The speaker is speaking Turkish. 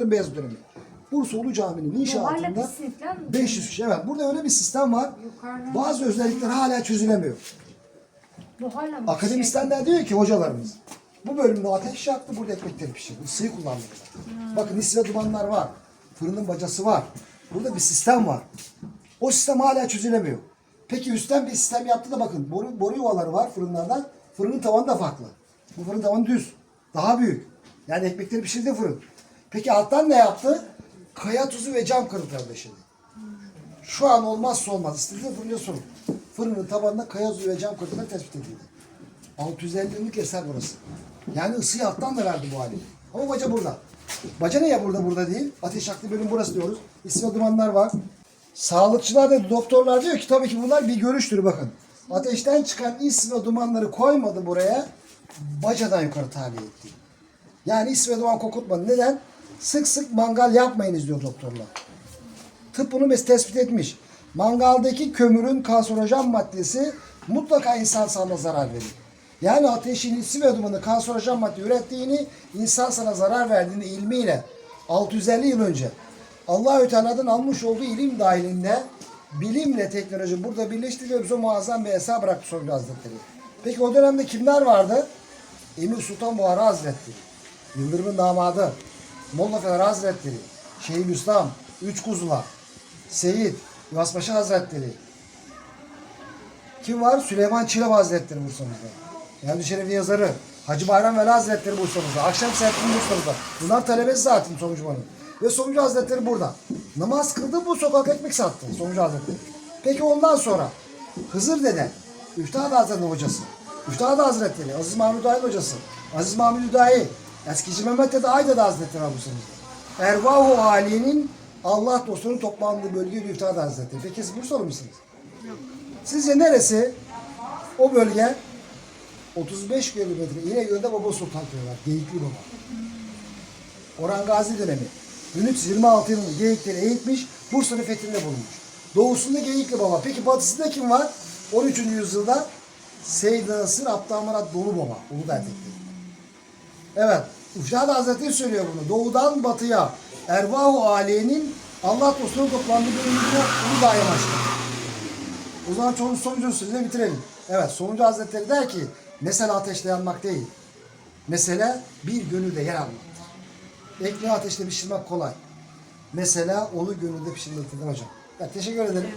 Yıldırım Beyazıt dönemi. Bursa Ulu Camii'nin inşaatında pişsin falan mı? 500 kişi. Evet burada öyle bir sistem var. Yukarıdan- Bazı özellikler hala çözülemiyor. Buharla mı Akademisyenler diyor ki hocalarımız bu bölümde ateş yaktı burada ekmekleri pişirdi. Isıyı kullandılar. Bakın nisve dumanlar var. Fırının bacası var. Burada bir sistem var. O sistem hala çözülemiyor. Peki üstten bir sistem yaptı da bakın boru, boru yuvaları var fırınlardan. Fırının tavanı da farklı. Bu fırın tavanı düz. Daha büyük. Yani ekmekleri pişirdi fırın. Peki alttan ne yaptı? Kaya tuzu ve cam kırıntıları döşedi. Şu an olmazsa olmaz. İstediğiniz fırıncıya sorun. Fırının tabanında kaya tuzu ve cam kırıntıları tespit edildi. 650 yıllık eser burası. Yani ısıyı alttan da verdi bu hali. Ama baca burada. Baca ne ya burada burada değil? Ateş yaktı bölüm burası diyoruz. İsmi dumanlar var. Sağlıkçılar da doktorlar diyor ki tabii ki bunlar bir görüştür bakın. Ateşten çıkan is ve dumanları koymadı buraya. Bacadan yukarı tahliye etti. Yani is ve duman kokutmadı. Neden? Sık sık mangal yapmayınız diyor doktorlar. Tıp bunu mes- tespit etmiş. Mangaldaki kömürün kanserojen maddesi mutlaka insan sağlığına zarar verir. Yani ateşin isi ve dumanı kanserojen madde ürettiğini, insan sana zarar verdiğini ilmiyle 650 yıl önce Allahü Teala'dan almış olduğu ilim dahilinde bilimle teknoloji burada birleşti ve bize muazzam bir eser bıraktı Songül Hazretleri. Peki o dönemde kimler vardı? Emir Sultan Buhara Hazretleri, Yıldırım'ın damadı, Molla Fener Hazretleri, Şeyhülislam, Üç Kuzular, Seyit, Yuvaspaşa Hazretleri. Kim var? Süleyman Çilev Hazretleri Bursa'mızda. Yani Şerefli yazarı. Hacı Bayram Veli Hazretleri Bursa'mızda. Akşam Seyit'in Bursa'mızda. Bunlar talebesi zaten Sonucuman'ın. Ve Sonucu Hazretleri burada. Namaz kıldı bu sokak ekmek sattı Sonucu Hazretleri. Peki ondan sonra Hızır Dede, Üftad Hazretleri'nin hocası. Üftad Hazretleri, Aziz Mahmud Hüdayi hocası. Aziz Mahmud Hüdayi, Eskici Mehmet Dede Aydada Hazretleri var Bursa'mızda. Ervah-ı Ali'nin Allah dostlarının toplandığı bölge Üftad Hazretleri. Peki siz Bursalı mısınız? Sizce neresi o bölge? 35 kilometre İnegöl'de Baba Sultan var. Geyikli Baba. Orhan Gazi dönemi. 1326 yılında Geyikleri eğitmiş, Bursa'nın fethinde bulunmuş. Doğusunda Geyikli Baba. Peki batısında kim var? 13. yüzyılda Seyyid Nasır Abdülhamid Dolu Baba. Uludağ etekleri. Evet. Uşad Hazretleri söylüyor bunu. Doğudan batıya Ervah-ı Aliye'nin Allah dostlarının toplandığı bölümünde Uludağ'a yanaştı. O zaman çoğunun sonucunu sözüne bitirelim. Evet sonuncu hazretleri der ki mesele ateşte yanmak değil. Mesele bir gönülde yer almaktır. Ekmeği ateşte pişirmek kolay. Mesela onu gönülde pişirmektir hocam. Evet, teşekkür ederim.